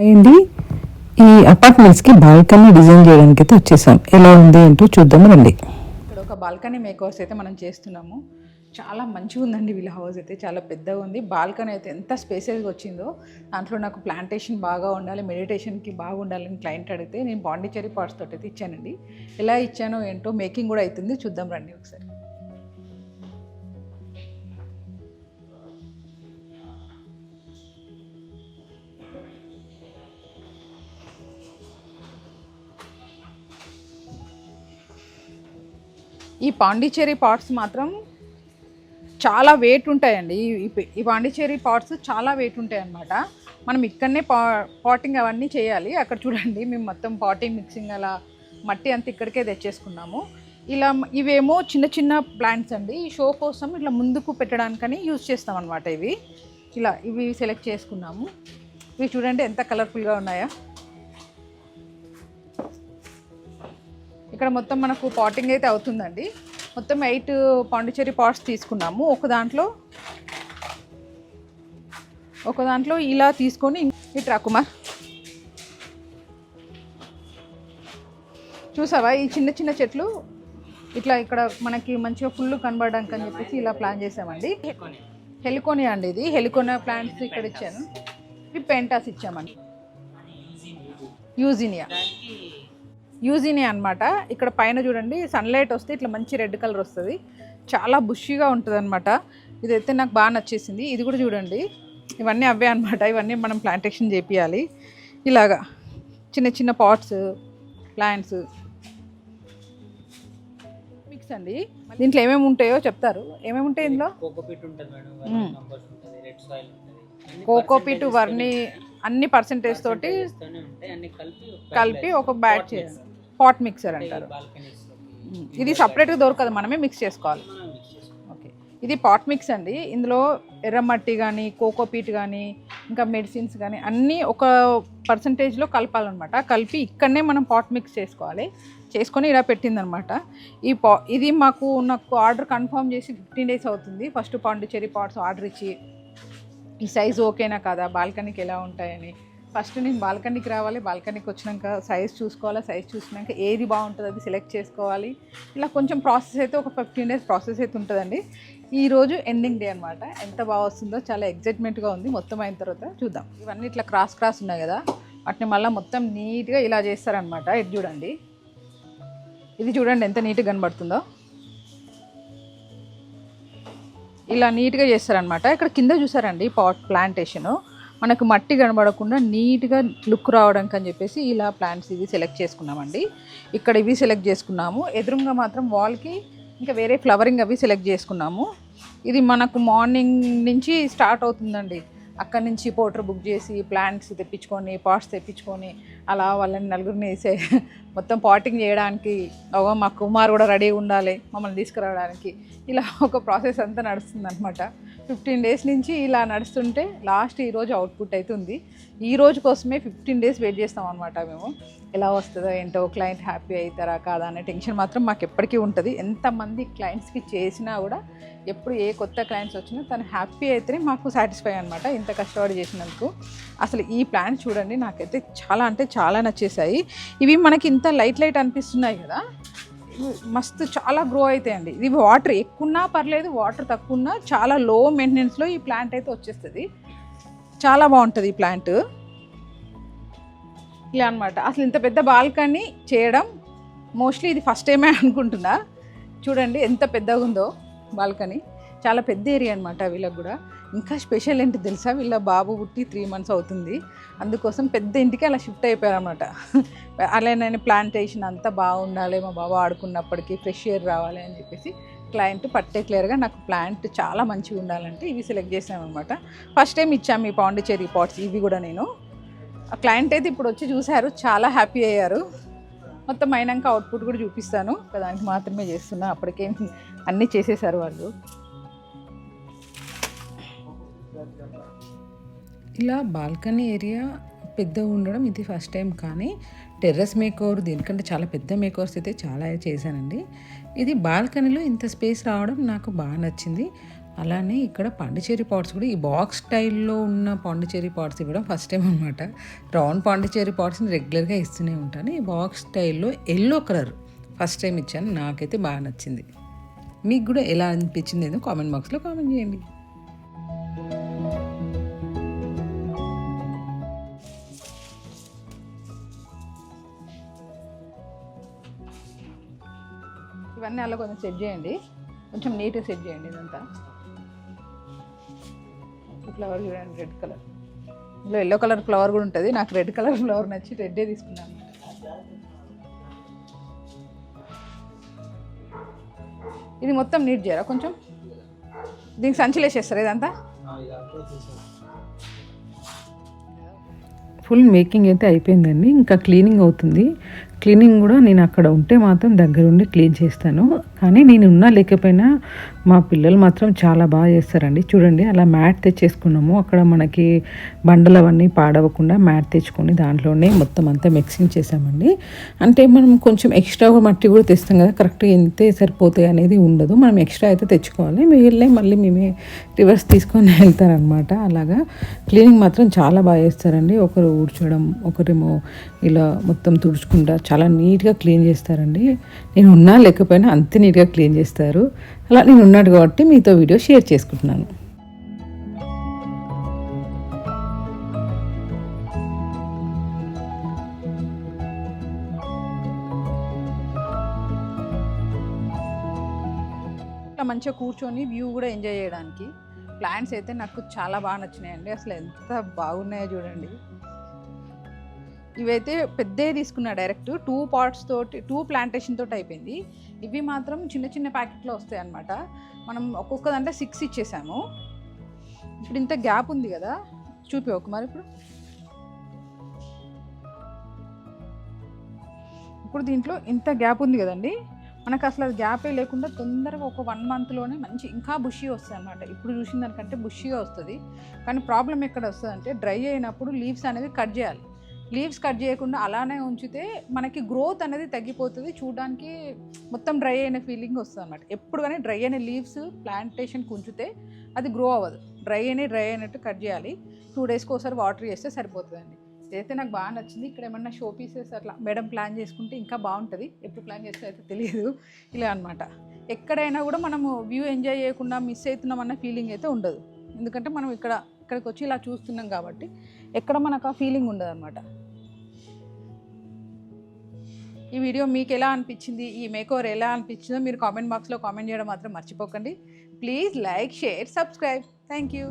అయింది. ఈ అపార్ట్మెంట్స్కి balcony design చేయడానికి అయితే వచ్చేసాం. ఎలా ఉంది ఏంటో చూద్దాం రండి. ఇక్కడ ఒక బాల్కనీ మేకోవర్స్ అయితే మనం చేస్తున్నాము. చాలా మంచిగా ఉందండి వీళ్ళ హౌస్ అయితే. చాలా పెద్దగా ఉంది. బాల్కనీ అయితే ఎంత స్పేసెస్గా వచ్చిందో. దాంట్లో నాకు ప్లాంటేషన్ బాగా ఉండాలి మెడిటేషన్కి బాగా ఉండాలని క్లయింట్ అడిగితే నేను పాండిచేరి పార్ట్స్ తోటి అయితే ఇచ్చానండి. ఎలా ఇచ్చానో ఏంటో మేకింగ్ కూడా అవుతుంది. చూద్దాం రండి ఒకసారి. ఈ పాండిచేరి పాట్స్ మాత్రం చాలా వెయిట్ ఉంటాయండి. ఈ- ఈ- పాండిచేరి పాట్స్ చాలా వెయిట్ ఉంటాయి అన్నమాట మనం ఇక్కడనే పా పాటింగ్ అవన్నీ చేయాలి. అక్కడ చూడండి మేము మొత్తం పాటింగ్ మిక్సింగ్ అలా మట్టి అంతా ఇక్కడికే తెచ్చేసుకున్నాము. ఇలా ఇవేమో చిన్న చిన్న ప్లాంట్స్ అండి. ఈ షో కోసం ఇట్లా ముందుకు పెట్టడానికని యూజ్ చేస్తాం అనమాట ఇవి. ఇలా ఇవి సెలెక్ట్ చేసుకున్నాము. ఇవి చూడండి ఎంత కలర్ఫుల్గా ఉన్నాయా. ఇక్కడ మొత్తం మనకు పాటింగ్ అయితే అవుతుందండి. మొత్తం ఎయిట్ పాండిచేరి పాట్స్ తీసుకున్నాము. ఒక దాంట్లో ఒక దాంట్లో ఇలా తీసుకొని ఇట్రా కుమార్. చూసావా? ఈ చిన్న చిన్న చెట్లు ఇట్లా ఇక్కడ మనకి మంచిగా ఫుల్ కనబడడానికి అని చెప్పేసి ఇలా ప్లాన్ చేసామండి. హెలికోనియా అండి ఇది. హెలికోనియా ప్లాంట్స్ ఇక్కడ ఇచ్చాను. ఇవి పెంటాస్ ఇచ్చామండి. యూజినియా యూజినియా అన్నమాట. ఇక్కడ పైన చూడండి సన్లైట్ వస్తే ఇట్లా మంచి రెడ్ కలర్ వస్తుంది. చాలా బుషిగా ఉంటుంది అనమాట ఇదైతే నాకు బాగా నచ్చేసింది. ఇది కూడా చూడండి. ఇవన్నీ అవే అనమాట ఇవన్నీ మనం ప్లాంటేషన్ చేపియాలి. ఇలాగా చిన్న చిన్న పాట్స్ ప్లాంట్స్ మిక్స్ అండి. దీంట్లో ఏమేమి ఉంటాయో చెప్తారు. ఏమేమి ఉంటాయి ఇందులో? కోకోపీట్ వర్ని అన్ని పర్సంటేజ్ తోటి కలిపి ఒక బ్యాట్ చేయాలి. పాట్ మిక్సర్ అంటారు. ఇది సపరేట్గా దొరకదు మనమే మిక్స్ చేసుకోవాలి. మనం మిక్స్ చేసుకోవాలి. ఓకే. ఇది పాట్ మిక్స్ అండి. ఇందులో ఎర్రమట్టి కానీ కోకోపీట్ కానీ ఇంకా మెడిసిన్స్ కానీ అన్నీ ఒక పర్సంటేజ్లో కలపాలన్నమాట. కలిపి ఇక్కడనే మనం పాట్ మిక్స్ చేసుకోవాలి. చేసుకొని ఇలా పెట్టిందనమాట ఈ పా ఇది మాకు నాకు ఆర్డర్ కన్ఫర్మ్ చేసి ఫిఫ్టీన్ డేస్ అవుతుంది. ఫస్ట్ పాండిచేరి పాట్స్ ఆర్డర్ ఇచ్చి ఈ సైజ్ ఓకేనా కాదా? బాల్కనీకి ఎలా ఉంటాయని. ఫస్ట్ నేను బాల్కనీకి రావాలి బాల్కనీకి వచ్చినాక సైజ్ చూసుకోవాలి సైజ్ చూసినాక ఏది బాగుంటుంది అది సెలెక్ట్ చేసుకోవాలి. ఇలా కొంచెం ప్రాసెస్ అయితే ఒక ఫిఫ్టీన్ డేస్ ప్రాసెస్ అయితే ఉంటుందండి. ఈరోజు ఎండింగ్ డే అనమాట ఎంత బాగా వస్తుందో చాలా ఎగ్జైట్మెంట్గా ఉంది. మొత్తం అయిన తర్వాత చూద్దాం. ఇవన్నీ ఇట్లా క్రాస్ క్రాస్ ఉన్నాయి కదా. వాటిని మళ్ళీ మొత్తం నీట్గా ఇలా చేస్తారనమాట ఇది చూడండి. ఇది చూడండి ఎంత నీట్గా కనబడుతుందో. ఇలా నీట్గా చేస్తారనమాట ఇక్కడ కింద చూసారండి పాట్ ప్లాంటేషన్ మనకు మట్టి కనబడకుండా నీట్గా లుక్ రావడానికి అని చెప్పేసి ఇలా ప్లాంట్స్ ఇవి సెలెక్ట్ చేసుకున్నామండి. ఇక్కడ ఇవి సెలెక్ట్ చేసుకున్నాము. ఎదురుగా మాత్రం వాల్కి ఇంకా వేరే ఫ్లవరింగ్ అవి సెలెక్ట్ చేసుకున్నాము. ఇది మనకు మార్నింగ్ నుంచి స్టార్ట్ అవుతుందండి. అక్కడి నుంచి పోటర్ బుక్ చేసి ప్లాంట్స్ తెప్పించుకొని పాట్స్ తెప్పించుకొని అలా వాళ్ళని నలుగురిని వేసే మొత్తం పాటింగ్ చేయడానికి ఒక మా కుమార్ కూడా రెడీ ఉండాలి మమ్మల్ని తీసుకురావడానికి. ఇలా ఒక ప్రాసెస్ అంతా నడుస్తుంది అనమాట ఫిఫ్టీన్ డేస్ నుంచి ఇలా నడుస్తుంటే లాస్ట్ ఈరోజు అవుట్పుట్ అయితే ఉంది. ఈ రోజు కోసమే ఫిఫ్టీన్ డేస్ వెయిట్ చేస్తాం అనమాట మేము. ఎలా వస్తుందో ఏంటో క్లయింట్ హ్యాపీ అవుతారా కాదా అనే టెన్షన్ మాత్రం మాకు ఎప్పటికీ ఉంటుంది. ఎంతమంది క్లయింట్స్కి చేసినా కూడా ఎప్పుడు ఏ కొత్త క్లయింట్స్ వచ్చినా తను హ్యాపీ అయితేనే మాకు సాటిస్ఫై అనమాట ఇంత కష్టపడి చేసినందుకు. అసలు ఈ ప్లాన్ చూడండి నాకైతే చాలా అంటే చాలా నచ్చేసాయి. ఇవి మనకి ఇంత లైట్ లైట్ అనిపిస్తున్నాయి కదా. మస్తు చాలా గ్రో అవుతాయండి ఇది వాటర్ ఎక్కువన్నా పర్లేదు వాటర్ తక్కువ ఉన్నా చాలా లో మెయింటెనెన్స్లో ఈ ప్లాంట్ అయితే వచ్చేస్తుంది. చాలా బాగుంటుంది ఈ ప్లాంట్ ఇలా అనమాట అసలు ఇంత పెద్ద బాల్కనీ చేయడం మోస్ట్లీ ఇది ఫస్ట్ టైమే అనుకుంటున్నా. చూడండి ఎంత పెద్దగా ఉందో బాల్కనీ చాలా పెద్ద ఏరియా అనమాట వీళ్ళకి కూడా. ఇంకా స్పెషల్ ఏంటి తెలుసా? వీళ్ళ బాబు పుట్టి త్రీ మంత్స్ అవుతుంది. అందుకోసం పెద్ద ఇంటికి అలా షిఫ్ట్ అయిపోయారనమాట నేను ప్లాంటేషన్ అంతా బాగుండాలి మా బాబు ఆడుకున్నప్పటికీ ఫ్రెష్ ఎయిర్ రావాలి అని చెప్పేసి క్లయింట్ పర్టికులర్గా నాకు ప్లాంట్ చాలా మంచిగా ఉండాలంటే ఇవి సెలెక్ట్ చేసాను అనమాట ఫస్ట్ టైం ఇచ్చాము ఈ పాండిచేరి పాట్స్ ఇవి కూడా నేను. ఆ క్లయింట్ అయితే ఇప్పుడు వచ్చి చూశారు చాలా హ్యాపీ అయ్యారు. మొత్తం అయినాక అవుట్పుట్ కూడా చూపిస్తాను. దానికి మాత్రమే చేస్తున్నా అప్పటికేం అన్నీ చేసేసారు వాళ్ళు. ఇలా బాల్కనీ ఏరియా పెద్ద ఉండడం ఇది ఫస్ట్ టైం కానీ టెర్రస్ మేకోవర్ దీనికంటే చాలా పెద్ద మేకోవర్స్ అయితే చాలా చేశానండి. ఇది బాల్కనీలో ఇంత స్పేస్ రావడం నాకు బాగా నచ్చింది. అలానే ఇక్కడ పాండిచేరి పాట్స్ కూడా ఈ బాక్స్ స్టైల్లో ఉన్న పాండిచేరి పాట్స్ ఇవ్వడం ఫస్ట్ టైం అనమాట రౌండ్ పాండిచేరి పాట్స్ని రెగ్యులర్గా ఇస్తూనే ఉంటాను. ఈ బాక్స్ స్టైల్లో ఎల్లో కలర్ ఫస్ట్ టైం ఇచ్చాను. నాకైతే బాగా నచ్చింది. మీకు కూడా ఎలా అనిపించింది ఏదో కామెంట్ బాక్స్లో కామెంట్ చేయండి. ఇవన్నీ అలా కొంచెం సెట్ చేయండి. కొంచెం నీట్గా సెట్ చేయండి ఇదంతా. ఫ్లవర్ చూడండి రెడ్ కలర్ ఇందులో ఎల్లో కలర్ ఫ్లవర్ కూడా ఉంటుంది. నాకు రెడ్ కలర్ ఫ్లవర్ నచ్చి రెడ్డే తీసుకున్నాను. ఇది మొత్తం నీట్ చేయరా కొంచెం? దీనికి సంచిలేసేస్తారు ఇదంతా ఇదంతా? ఫుల్ మేకింగ్ అయితే అయిపోయిందండి. ఇంకా క్లీనింగ్ అవుతుంది. క్లీనింగ్ కూడా నేను అక్కడ ఉంటే మాత్రం దగ్గరుండి క్లీన్ చేస్తాను. కానీ నేను ఉన్నా లేకపోయినా మా పిల్లలు మాత్రం చాలా బాగా చేస్తారండి. చూడండి అలా మ్యాట్ తెచ్చేసుకున్నాము. అక్కడ మనకి బండలు అవన్నీ పాడవకుండా మ్యాట్ తెచ్చుకొని దాంట్లోనే మొత్తం అంతా మిక్సింగ్ చేసామండి అంటే మనం కొంచెం ఎక్స్ట్రా మట్టి కూడా తెస్తాం కదా కరెక్ట్గా ఎంతే సరిపోతాయి అనేది ఉండదు. మనం ఎక్స్ట్రా అయితే తెచ్చుకోవాలి. మిగిలిన మళ్ళీ మేమే రివర్స్ తీసుకొని వెళ్తారనమాట అలాగా క్లీనింగ్ మాత్రం చాలా బాగా చేస్తారండి. ఒకరు ఊడ్చడం ఒకరేమో ఇలా మొత్తం తుడుచుకుంటా చాలా నీట్గా క్లీన్ చేస్తారండి. నేను ఉన్నా లేకపోయినా అంతే నీట్గా క్లీన్ చేస్తారు. అలా నేను ఉన్నాడు కాబట్టి మీతో వీడియో షేర్ చేసుకుంటున్నాను. ఇట్లా మంచిగా కూర్చొని వ్యూ కూడా ఎంజాయ్ చేయడానికి. ప్లాంట్స్ అయితే నాకు చాలా బాగా నచ్చినాయండి. అసలు ఎంత బాగున్నాయో చూడండి. ఇవైతే పెద్దవి తీసుకున్నా డైరెక్ట్ టూ పార్ట్స్ తోటి టూ ప్లాంటేషన్ తోటి అయిపోయింది. ఇవి మాత్రం చిన్న చిన్న ప్యాకెట్లో వస్తాయి అన్నమాట. మనం ఒక్కొక్క దాంట్లో సిక్స్ ఇచ్చేసాము. ఇప్పుడు ఇంత గ్యాప్ ఉంది కదా చూపి ఒక మరి ఇప్పుడు. ఇప్పుడు దీంట్లో ఇంత గ్యాప్ ఉంది కదండి. మనకు అసలు అది గ్యాపే లేకుండా తొందరగా ఒక వన్ మంత్లోనే మంచి ఇంకా బుషీ వస్తాయి అనమాట ఇప్పుడు చూసిన దానికంటే బుషీగా వస్తుంది. కానీ ప్రాబ్లం ఎక్కడ వస్తుంది అంటే డ్రై అయినప్పుడు లీవ్స్ అనేవి కట్ చేయాలి. లీవ్స్ కట్ చేయకుండా అలానే ఉంచితే మనకి గ్రోత్ అనేది తగ్గిపోతుంది. చూడడానికి మొత్తం డ్రై అయిన ఫీలింగ్ వస్తుంది అనమాట ఎప్పుడు కానీ డ్రై అయిన లీవ్స్ ప్లాంటేషన్కి ఉంచితే అది గ్రో అవ్వదు. డ్రై అయిన డ్రై అయినట్టు కట్ చేయాలి. టూ డేస్కి ఒకసారి వాటర్ చేస్తే సరిపోతుందండి. ఇదైతే నాకు బాగా నచ్చింది. ఇక్కడ ఏమన్నా షో పీసెస్ అట్లా మేడం ప్లాన్ చేసుకుంటే ఇంకా బాగుంటుంది. ఎప్పుడు ప్లాన్ చేస్తే అయితే తెలియదు. ఇలా అనమాట ఎక్కడైనా కూడా మనము వ్యూ ఎంజాయ్ చేయకుండా మిస్ అవుతున్నాం అన్న ఫీలింగ్ అయితే ఉండదు. ఎందుకంటే మనం ఇక్కడ ఇక్కడికి వచ్చి ఇలా చూస్తున్నాం కాబట్టి ఎక్కడ మనకు ఆ ఫీలింగ్ ఉండదు అనమాట ఈ వీడియో మీకు ఎలా అనిపించింది? ఈ మేకోర్ ఎలా అనిపించిందో మీరు కామెంట్ బాక్స్లో కామెంట్ చేయడం మాత్రం మర్చిపోకండి. Please like share subscribe. Thank you.